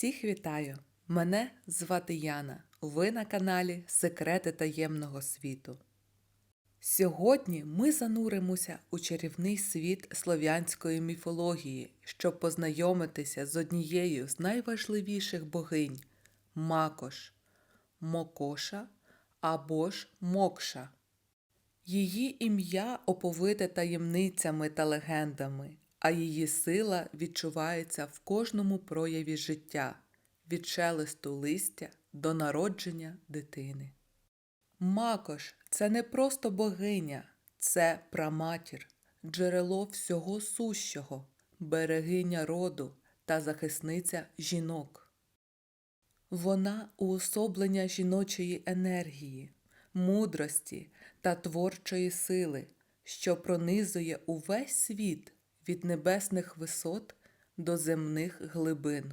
Всіх вітаю! Мене звати Яна. Ви на каналі Секрети таємного світу. Сьогодні ми зануримося у чарівний світ слов'янської міфології, щоб познайомитися з однією з найважливіших богинь Макош, Мокоша або ж Мокша. Її ім'я оповите таємницями та легендами, а її сила відчувається в кожному прояві життя від шелесту листя до народження дитини. Макош це не просто богиня, це праматір, джерело всього сущого, берегиня роду та захисниця жінок. Вона уособлення жіночої енергії, мудрості та творчої сили, що пронизує увесь світ від небесних висот до земних глибин.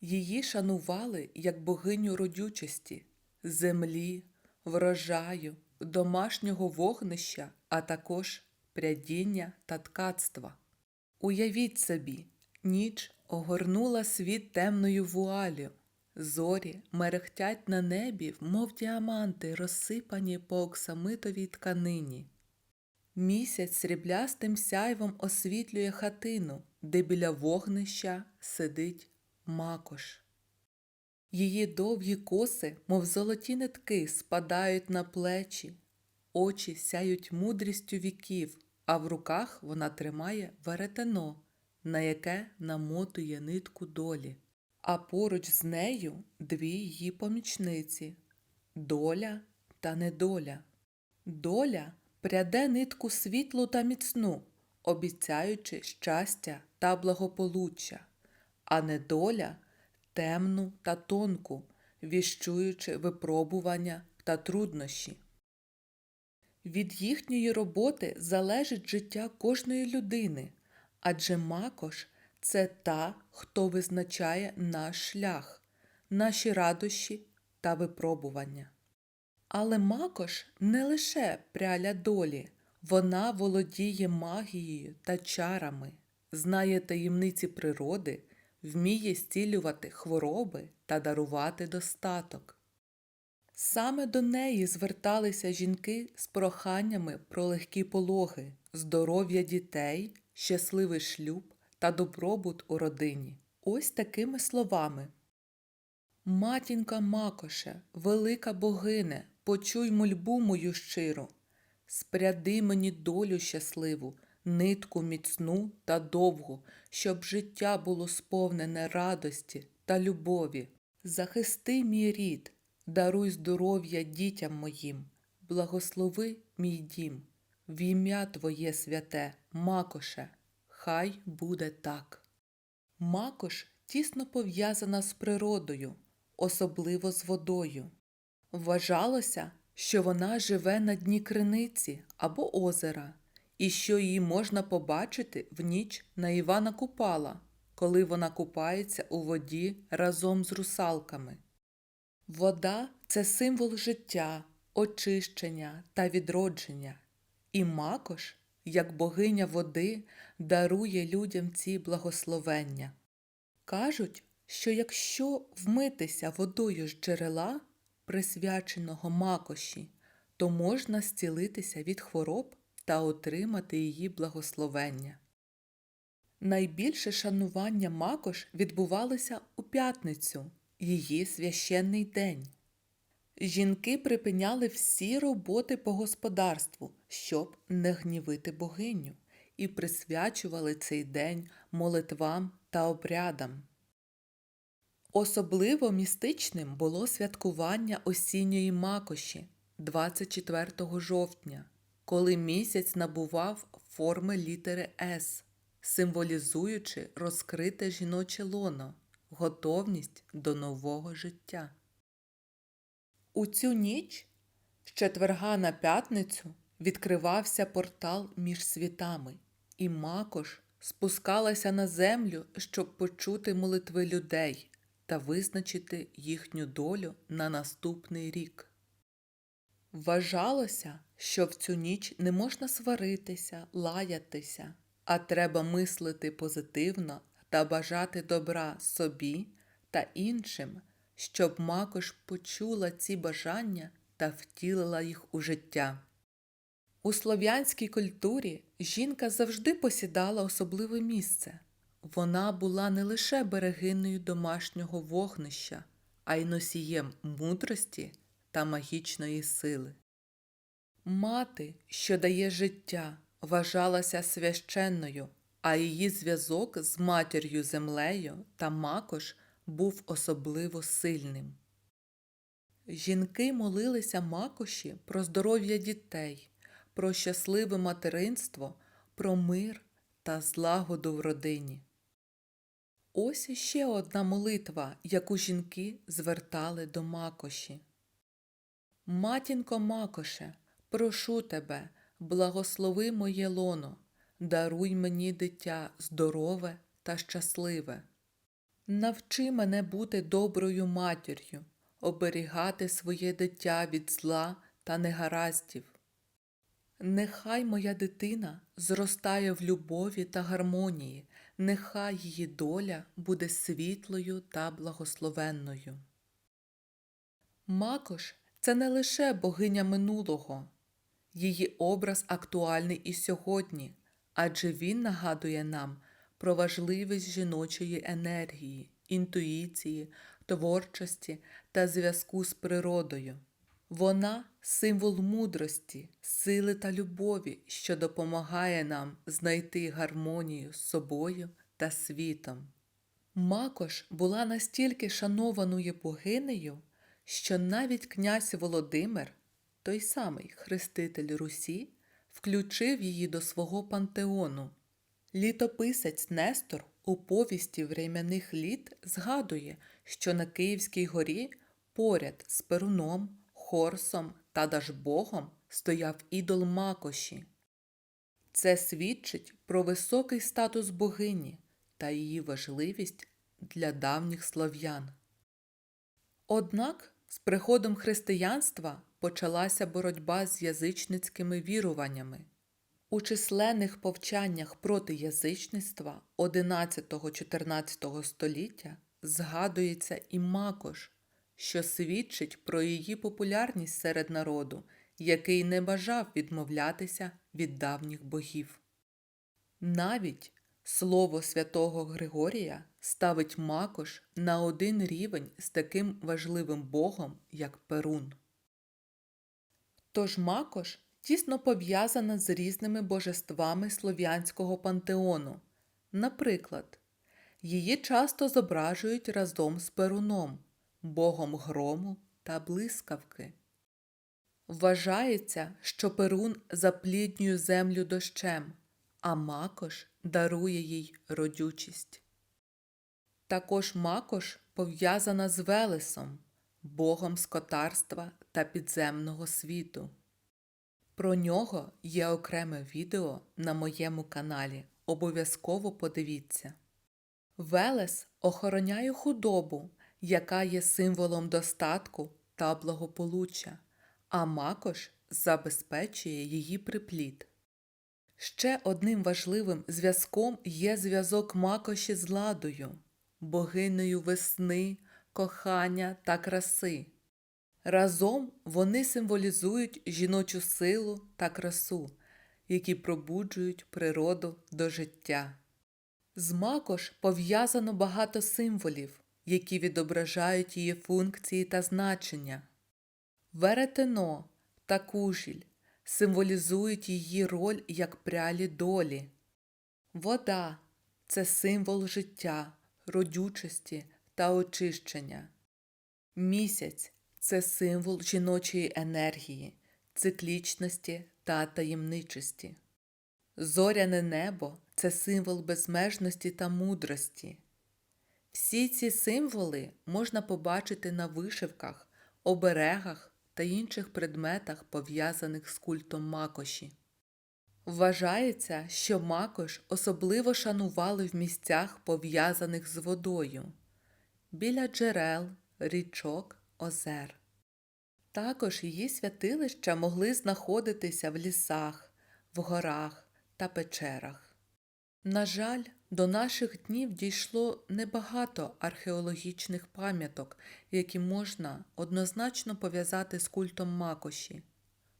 Її шанували як богиню родючості, землі, врожаю, домашнього вогнища, а також прядіння та ткацтва. Уявіть собі, ніч огорнула світ темною вуалю, зорі мерехтять на небі, мов діаманти, розсипані по оксамитовій тканині. Місяць сріблястим сяйвом освітлює хатину, де біля вогнища сидить макош. Її довгі коси, мов золоті нитки, спадають на плечі, очі сяють мудрістю віків, а в руках вона тримає веретено, на яке намотує нитку долі. А поруч з нею дві її помічниці доля та недоля. Доля пряде нитку світлу та міцну, обіцяючи щастя та благополуччя, а недоля темну та тонку, віщуючи випробування та труднощі. Від їхньої роботи залежить життя кожної людини, адже макош це та, хто визначає наш шлях, наші радощі та випробування. Але макош не лише пряля долі, вона володіє магією та чарами, знає таємниці природи, вміє зцілювати хвороби та дарувати достаток. Саме до неї зверталися жінки з проханнями про легкі пологи, здоров'я дітей, щасливий шлюб та добробут у родині. Ось такими словами. Матінка Макоше, велика богине, почуй мольбу мою щиру, спряди мені долю щасливу, нитку міцну та довгу, щоб життя було сповнене радості та любові. Захисти мій рід, даруй здоров'я дітям моїм, благослови мій дім, в ім'я Твоє святе, Макоше, хай буде так. Макош тісно пов'язана з природою, особливо з водою. Вважалося, що вона живе на дні криниці або озера, і що її можна побачити в ніч на Івана Купала, коли вона купається у воді разом з русалками. Вода це символ життя, очищення та відродження, і макош, як богиня води, дарує людям ці благословення. Кажуть, що якщо вмитися водою з джерела, присвяченого макоші, то можна зцілитися від хвороб та отримати її благословення. Найбільше шанування макош відбувалося у п'ятницю, її священний день. Жінки припиняли всі роботи по господарству, щоб не гнівити богиню, і присвячували цей день молитвам та обрядам. Особливо містичним було святкування осінньої макоші 24 жовтня, коли місяць набував форми літери С, символізуючи розкрите жіноче лоно, готовність до нового життя. У цю ніч з четверга на п'ятницю відкривався портал між світами, і макош спускалася на землю, щоб почути молитви людей та визначити їхню долю на наступний рік. Вважалося, що в цю ніч не можна сваритися, лаятися, а треба мислити позитивно та бажати добра собі та іншим, щоб макош почула ці бажання та втілила їх у життя. У слов'янській культурі жінка завжди посідала особливе місце. Вона була не лише берегиною домашнього вогнища, а й носієм мудрості та магічної сили. Мати, що дає життя, вважалася священною, а її зв'язок з матір'ю землею та макош був особливо сильним. Жінки молилися макоші про здоров'я дітей, про щасливе материнство, про мир та злагоду в родині. Ось іще одна молитва, яку жінки звертали до макоші. Матінко Макоше, прошу тебе, благослови моє лоно, даруй мені дитя здорове та щасливе. Навчи мене бути доброю матір'ю, оберігати своє дитя від зла та негараздів. Нехай моя дитина зростає в любові та гармонії, нехай її доля буде світлою та благословенною. Макош це не лише богиня минулого, її образ актуальний і сьогодні, адже він нагадує нам про важливість жіночої енергії, інтуїції, творчості та зв'язку з природою. Вона символ мудрості, сили та любові, що допомагає нам знайти гармонію з собою та світом. Макош була настільки шанованою богинею, що навіть князь Володимир, той самий хреститель Русі, включив її до свого пантеону. Літописець Нестор у повісті врем'яних літ згадує, що на Київській горі поряд з Перуном, Хорсом та Дажбогом стояв ідол Макоші. Це свідчить про високий статус богині та її важливість для давніх слов'ян. Однак з приходом християнства почалася боротьба з язичницькими віруваннями. У численних повчаннях проти язичництва 11-14 століття згадується і Макош, що свідчить про її популярність серед народу, який не бажав відмовлятися від давніх богів. Навіть слово святого Григорія ставить Макош на один рівень з таким важливим богом, як Перун. Тож Макош тісно пов'язана з різними божествами слов'янського пантеону. Наприклад, її часто зображують разом з Перуном, богом грому та блискавки. Вважається, що Перун запліднює землю дощем, а Макош дарує їй родючість. Також Макош пов'язана з Велесом, богом скотарства та підземного світу. Про нього є окреме відео на моєму каналі. Обов'язково подивіться. Велес охороняє худобу, яка є символом достатку та благополуччя, а макош забезпечує її припліт. Ще одним важливим зв'язком є зв'язок макоші з ладою, богинею весни, кохання та краси. Разом вони символізують жіночу силу та красу, які пробуджують природу до життя. З макош пов'язано багато символів, які відображають її функції та значення. Веретено та кужіль символізують її роль як прялі долі. Вода це символ життя, родючості та очищення. Місяць це символ жіночої енергії, циклічності та таємничості. Зоряне небо це символ безмежності та мудрості. Всі ці символи можна побачити на вишивках, оберегах та інших предметах, пов'язаних з культом макоші. Вважається, що макош особливо шанували в місцях, пов'язаних з водою, біля джерел, річок, озер. Також її святилища могли знаходитися в лісах, в горах та печерах. На жаль, До наших днів дійшло небагато археологічних пам'яток, які можна однозначно пов'язати з культом Макоші.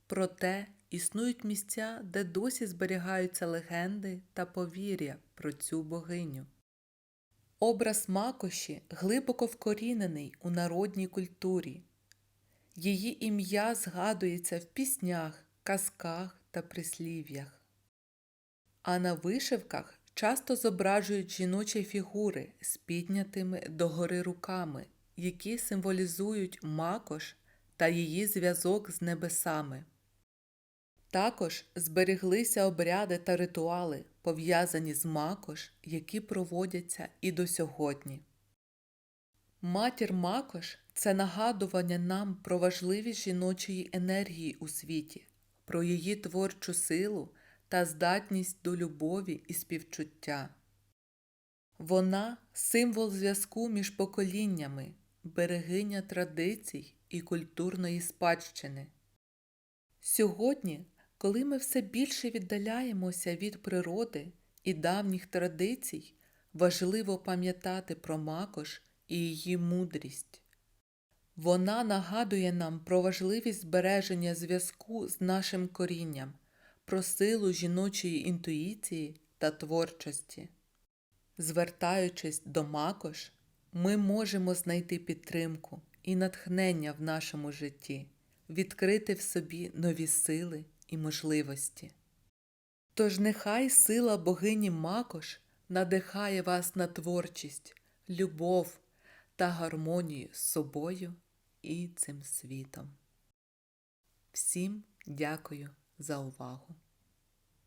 Проте існують місця, де досі зберігаються легенди та повір'я про цю богиню. Образ Макоші глибоко вкорінений у народній культурі. Її ім'я згадується в піснях, казках та прислів'ях. А на вишивках часто зображують жіночі фігури з піднятими догори руками, які символізують макош та її зв'язок з небесами. Також зберіглися обряди та ритуали, пов'язані з макош, які проводяться і до сьогодні. Матір Макош це нагадування нам про важливість жіночої енергії у світі, про її творчу силу та здатність до любові і співчуття. Вона символ зв'язку між поколіннями, берегиня традицій і культурної спадщини. Сьогодні, коли ми все більше віддаляємося від природи і давніх традицій, важливо пам'ятати про Макош і її мудрість. Вона нагадує нам про важливість збереження зв'язку з нашим корінням, про силу жіночої інтуїції та творчості. Звертаючись до Макош, ми можемо знайти підтримку і натхнення в нашому житті, відкрити в собі нові сили і можливості. Тож нехай сила богині Макош надихає вас на творчість, любов та гармонію з собою і цим світом. Всім дякую за увагу!